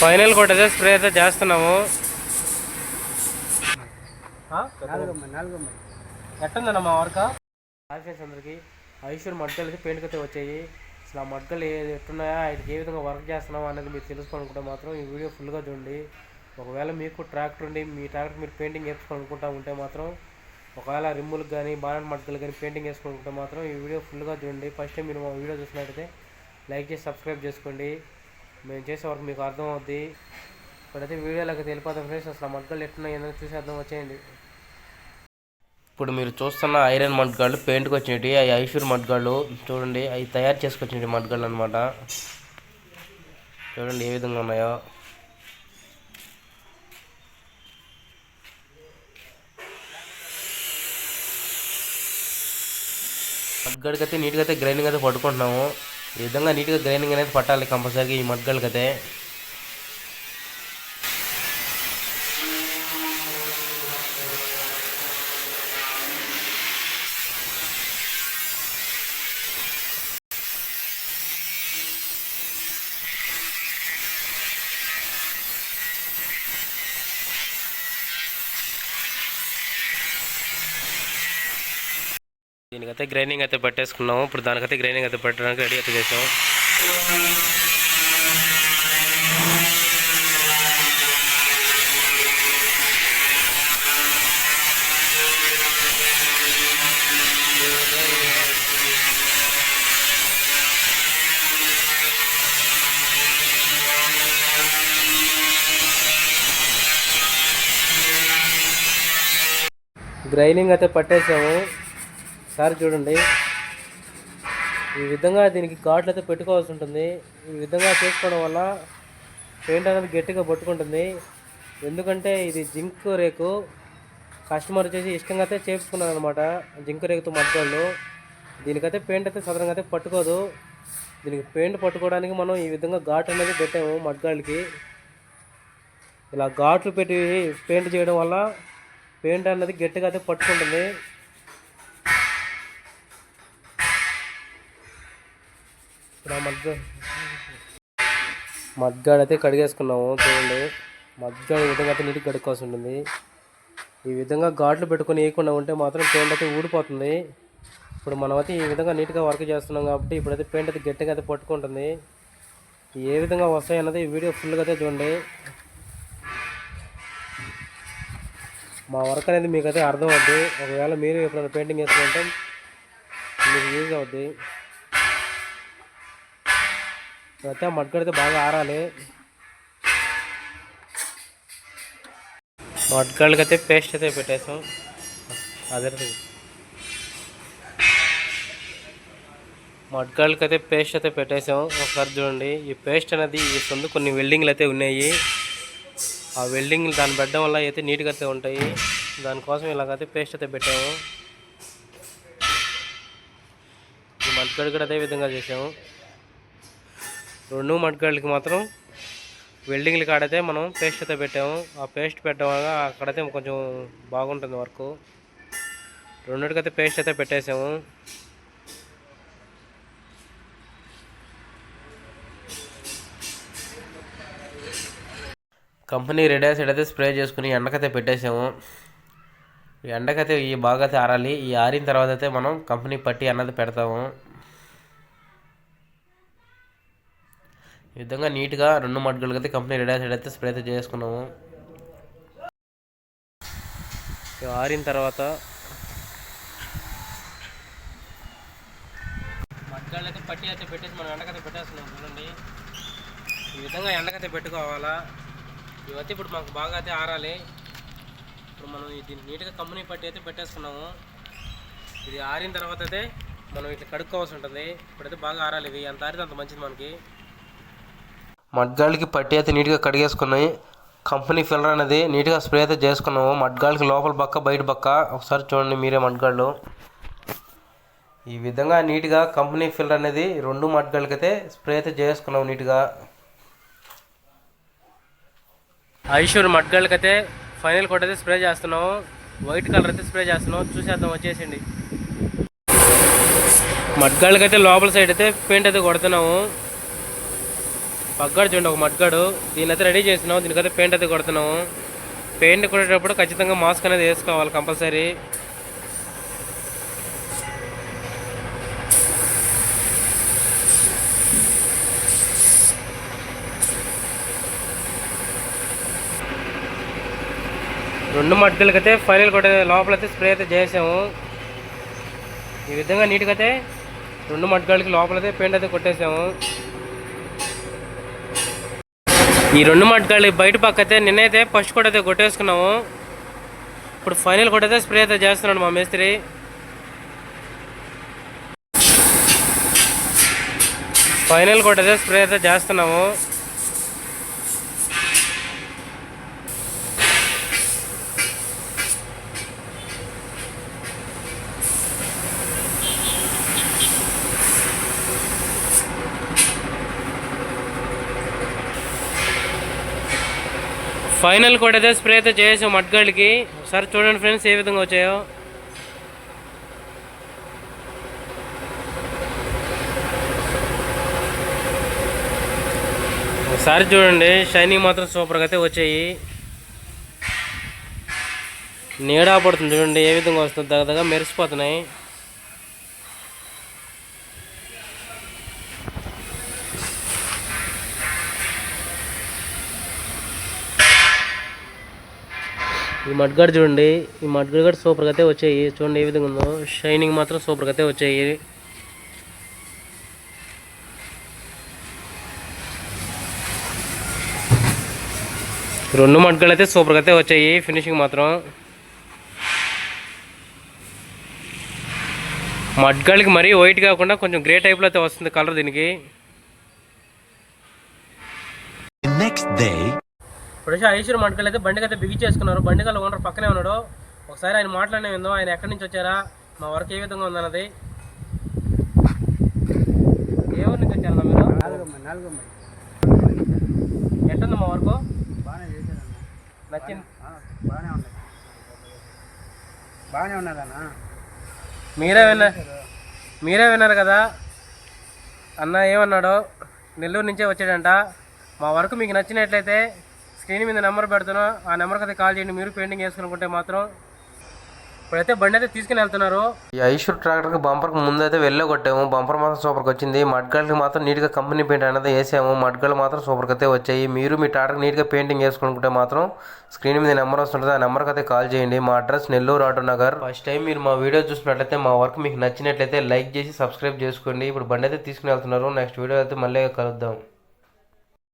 Final కూడా అదే spray అయితే చేస్తున్నాము. నాలుగమ్మ ఎట్టుందన్న మా వర్క్ హాయ్ ఫ్రెండ్స్ అందరికి ఐశ్వర్ మడ్గలకి పెయింట్ పెయింట్కి అయితే వచ్చాయి. అసలు ఆ మడ్గలు ఏ ఎట్టున్నాయా? ఆయనకి ఏ విధంగా వర్క్ చేస్తున్నామో అనేది మీరు తెలుసుకోవాలనుకుంటే మాత్రం ఈ వీడియో ఫుల్గా చూడండి. ఒకవేళ మీకు ట్రాక్టర్ ఉండి మీ ట్రాక్టర్ మీరు పెయింటింగ్ వేసుకోవాలనుకుంటా ఉంటే మాత్రం ఒకవేళ రిమ్ములకు కానీ బాణన్ మడ్గలు కానీ పెయింటింగ్ వేసుకోవాలనుకుంటే మాత్రం ఈ వీడియో ఫుల్గా చూడండి. ఫస్ట్ టైం మీరు మా వీడియో చూసినట్టయితే లైక్ చేసి సబ్స్క్రైబ్ చేసుకోండి. మేము చేసే వరకు మీకు అర్థం అవుద్ది ఇప్పుడైతే వీడియోలోకి తెలిపోతాం ఫ్రెండ్స్. అసలు ఆ మడ్గలు ఎట్టున్నాయి ఏందని చూసేద్దాం వచ్చేయండి. ఇప్పుడు మీరు చూస్తున్న ఐరన్ మడ్గాళ్ళు పెయింట్కి వచ్చినవి అవి ఐషూర్ మడ్గాళ్ళు చూడండి అవి తయారు చేసుకొచ్చినవి మడ్గాళ్ళు అనమాట చూడండి ఏ విధంగా ఉన్నాయో. మడ్గాడికి అయితే నీట్గా అయితే గ్రైండింగ్ అయితే పట్టుకుంటున్నాము. ఈ విధంగా నీట్గా గ్రైండింగ్ అనేది పట్టాలి కంపల్సరీగా ఈ మడ్గాళ్ళకి అయితే గ్రైండింగ్ అయితే పెట్టేసుకున్నాము. ఇప్పుడు దానికైతే గ్రైండింగ్ అయితే పెట్టడానికి రెడీ అయితే చేసాము. గ్రైండింగ్ అయితే పట్టేసాము. సార్ చూడండి. ఈ విధంగా దీనికి ఘాట్లు అయితే పెట్టుకోవాల్సి ఉంటుంది. ఈ విధంగా చేసుకోవడం వల్ల పెయింట్ అనేది గట్టిగా పట్టుకుంటుంది. ఎందుకంటే ఇది జింక్ రేకు. కస్టమర్ వచ్చేసి ఇష్టంగా అయితే చేపించుకున్నారు అనమాట జింక్ రేకుతో మట్టుకోళ్ళు దీనికైతే పెయింట్ అయితే సదరంగా అయితే పట్టుకోదు. దీనికి పెయింట్ పట్టుకోవడానికి మనం ఈ విధంగా ఘాట్ అనేది పెట్టాము మడ్గాళ్ళకి ఇలా ఘాట్లు పెట్టి పెయింట్ చేయడం వల్ల పెయింట్ అనేది గట్టిగా అయితే పట్టుకుంటుంది. ఇప్పుడు ఆ మగ్గ అయితే కడిగేసుకున్నాము చూడండి. మగ్గాడు ఈ విధంగా అయితే నీట్గా కడుక్కోవాల్సి ఉంటుంది. ఈ విధంగా ఘాట్లు పెట్టుకొని వేయకుండా ఉంటే మాత్రం పెయింట్ అయితే ఊడిపోతుంది. ఇప్పుడు మనం అయితే ఈ విధంగా నీట్గా వర్క్ చేస్తున్నాం కాబట్టి ఇప్పుడైతే పెయింట్ అయితే గట్టిగా అయితే పట్టుకుంటుంది. ఏ విధంగా వస్తాయి అన్నది వీడియో ఫుల్గా అయితే చూడండి. మా వర్క్ అనేది మీకు అయితే అర్థం అవుద్ది ఒకవేళ మీరు ఎప్పుడైనా పెయింటింగ్ వేసుకుంటే మీకు యూజ్ అవుద్ది. అయితే మడ్గడితే బాగా ఆరాలి. మడ్గాళ్ళకి అయితే పేస్ట్ అయితే పెట్టేసాం. అదే మడ్గాళ్ళకి అయితే పేస్ట్ అయితే పెట్టేసాం. ఒకసారి చూడండి ఈ పేస్ట్ అనేది ఈ సొంత కొన్ని వెల్డింగ్లు అయితే ఉన్నాయి. ఆ వెల్డింగ్ దాన్ని పెట్టడం వల్ల అయితే నీట్గా అయితే ఉంటాయి. దానికోసం ఇలాగైతే పేస్ట్ అయితే పెట్టాము. ఈ మడ్గాడు కూడా అదే విధంగా చేసాము. రెండు మడ్గాళ్ళకి మాత్రం వెల్డింగ్లు కాడైతే మనం పేస్ట్ అయితే పెట్టాము. ఆ పేస్ట్ పెట్టడం వల్ల అక్కడైతే కొంచెం బాగుంటుంది వర్క్. రెండింటికైతే పేస్ట్ అయితే పెట్టేసాము. కంపెనీ రెడ్ సైడ్ అయితే స్ప్రే చేసుకుని ఎండకైతే పెట్టేసాము. ఈ ఎండకైతే ఈ బాగా అయితే ఆరాలి. ఈ ఆరిన తర్వాత అయితే మనం కంపెనీ పట్టి అన్నది పెడతాము. ఈ విధంగా నీట్గా రెండు మడ్గలకి అయితే కంపెనీ రెడ్ యాసిడ్ అయితే స్ప్రే అయితే చేసుకున్నాము. ఇవి ఆరిన తర్వాత మడ్గాళ్ళైతే పట్టి అయితే పెట్టేసి మనం ఎండకైతే పెట్టేస్తున్నాం చూడండి ఈ విధంగా ఎండకైతే పెట్టుకోవాలా? ఇవైతే ఇప్పుడు మాకు బాగా అయితే ఆరాలి. ఇప్పుడు మనం దీన్ని నీట్గా కంపెనీ పట్టి అయితే పెట్టేసుకున్నాము. ఇది ఆరిన తర్వాత అయితే మనం ఇట్లా కడుక్కోవాల్సి ఉంటుంది. ఇప్పుడైతే బాగా ఆరాలి. ఇవి ఎంత ఆరితే అంత మంచిది మనకి. మడ్గాళ్ళకి పట్టి అయితే నీట్గా కడిగేసుకున్నాయి. కంపెనీ ఫిల్లర్ అనేది నీట్గా స్ప్రే అయితే చేసుకున్నాము. మడ్గాళ్ళకి లోపల పక్క బయట పక్క ఒకసారి చూడండి మీరే మడ్గాళ్ళు. ఈ విధంగా నీట్గా కంపెనీ ఫిల్లర్ అనేది రెండు మడ్గాళ్ళకి అయితే స్ప్రే అయితే చేసుకున్నాము నీట్గా. ఐషూర్ మడ్గాళ్ళకి అయితే ఫైనల్ కోట్ అయితే స్ప్రే చేస్తున్నాము. వైట్ కలర్ అయితే స్ప్రే చేస్తున్నాం చూసేద్దాం వచ్చేసిండి మడ్గాళ్ళకి అయితే లోపల సైడ్ అయితే పెయింట్ అయితే కొడుతున్నాము. మగ్గాడు చూడండి ఒక మడ్గాడు దీని అయితే రెడీ చేసినాం. దీనికైతే పెయింట్ అయితే కొడుతున్నాము. పెయింట్ కొట్టేటప్పుడు ఖచ్చితంగా మాస్క్ అనేది వేసుకోవాలి కంపల్సరీ రెండు మడ్డలకైతే ఫైనల్ కొట్టే లోపలైతే స్ప్రే అయితే చేసాము. ఈ విధంగా నీట్గా అయితే రెండు మడ్గాలకి లోపలైతే పెయింట్ అయితే కొట్టేసాము. ఈ రెండు మటుకాళ్ళు బయట పక్క అయితే నిన్నైతే ఫస్ట్ కూడా అయితే కొట్టేసుకున్నాము. ఇప్పుడు ఫైనల్ కూడా అయితే స్ప్రే అయితే చేస్తున్నాడు మా మేస్త్రి. ఫైనల్ కూడా అయితే స్ప్రే అయితే చేస్తున్నాము. ఫైనల్ కూడా అయితే స్ప్రే అయితే చేసాం మట్గాళ్ళకి ఒకసారి చూడండి ఫ్రెండ్స్ ఏ విధంగా వచ్చాయో. ఒకసారి చూడండి షైనింగ్ మాత్రం సూపర్గా అయితే వచ్చాయి. నీడా పడుతుంది చూడండి ఏ విధంగా వస్తుంది దగ్గర మెరిసిపోతున్నాయి. ఈ మడ్గాడు చూడండి. ఈ మడ్గాడ్ కూడా సూపర్గా అయితే వచ్చాయి. చూడండి ఏ విధంగా ఉందో. షైనింగ్ మాత్రం సూపర్గా అయితే వచ్చాయి. రెండు మడ్గాలు అయితే సూపర్గా అయితే వచ్చాయి. ఫినిషింగ్ మాత్రం. మడ్గాళ్ళకి మరీ వైట్ కాకుండా కొంచెం గ్రే టైప్లో అయితే వస్తుంది కలర్ దీనికి. Next day. ఇప్పుడు వచ్చి ఐశ్వర్ మడ్కల్ అయితే బండికి అయితే బిగించేసుకున్నారు బండికల్ ఓనర్ పక్కనే ఉన్నాడు. ఒకసారి ఆయన మాట్లాడిన విందాం. ఆయన ఎక్కడి నుంచి వచ్చారా? మా వర్క్ ఏ విధంగా ఉందన్నది. ఏ ఊరు నుంచి వచ్చారన్నా మీరు? ఎట్టుంది మా వర్క్? నచ్చింది? బాగానే ఉన్నది బాగానే ఉన్నదన్న మీరే విన్నారు మీరే విన్నారు కదా? అన్న ఏమన్నాడు? నెల్లూరు నుంచే వచ్చాడంట. మా వర్క్ మీకు నచ్చినట్లయితే స్క్రీన్ మీద నెంబర్ పెడుతున్నా ఆ నెంబర్కి అయితే కాల్ చేయండి. మీరు పెయింటింగ్ వేసుకుంటే మాత్రం ఇప్పుడైతే బండి అయితే తీసుకుని వెళ్తున్నారు. ఈ ఐషూర్ ట్రాక్టర్కి బంపర్కి ముందు అయితే వెళ్ళే కొట్టాము బంపర్ మాత్రం సూపర్కి వచ్చింది. మడ్గాళ్ళకి మాత్రం నీట్గా కంపెనీ పెయింట్ అనేది వేసాము. మడ్గాళ్ళు మాత్రం సూపర్కి అయితే వచ్చాయి. మీరు మీ ట్రాక్టర్కి నీట్గా పెయింటింగ్ వేసుకుంటే మాత్రం స్క్రీన్ మీద నెంబర్ వస్తుంటుంది. ఆ నెంబర్కి అయితే కాల్ చేయండి. మా address Nellore auto Nagar. First time మీరు మా వీడియో చూసినట్లయితే మా వర్క్ మీకు నచ్చినట్లయితే లైక్ చేసి సబ్స్క్రైబ్ చేసుకోండి. ఇప్పుడు బండి అయితే తీసుకుని వెళ్తున్నారు. నెక్స్ట్ వీడియో అయితే మళ్ళీ కలుద్దాం.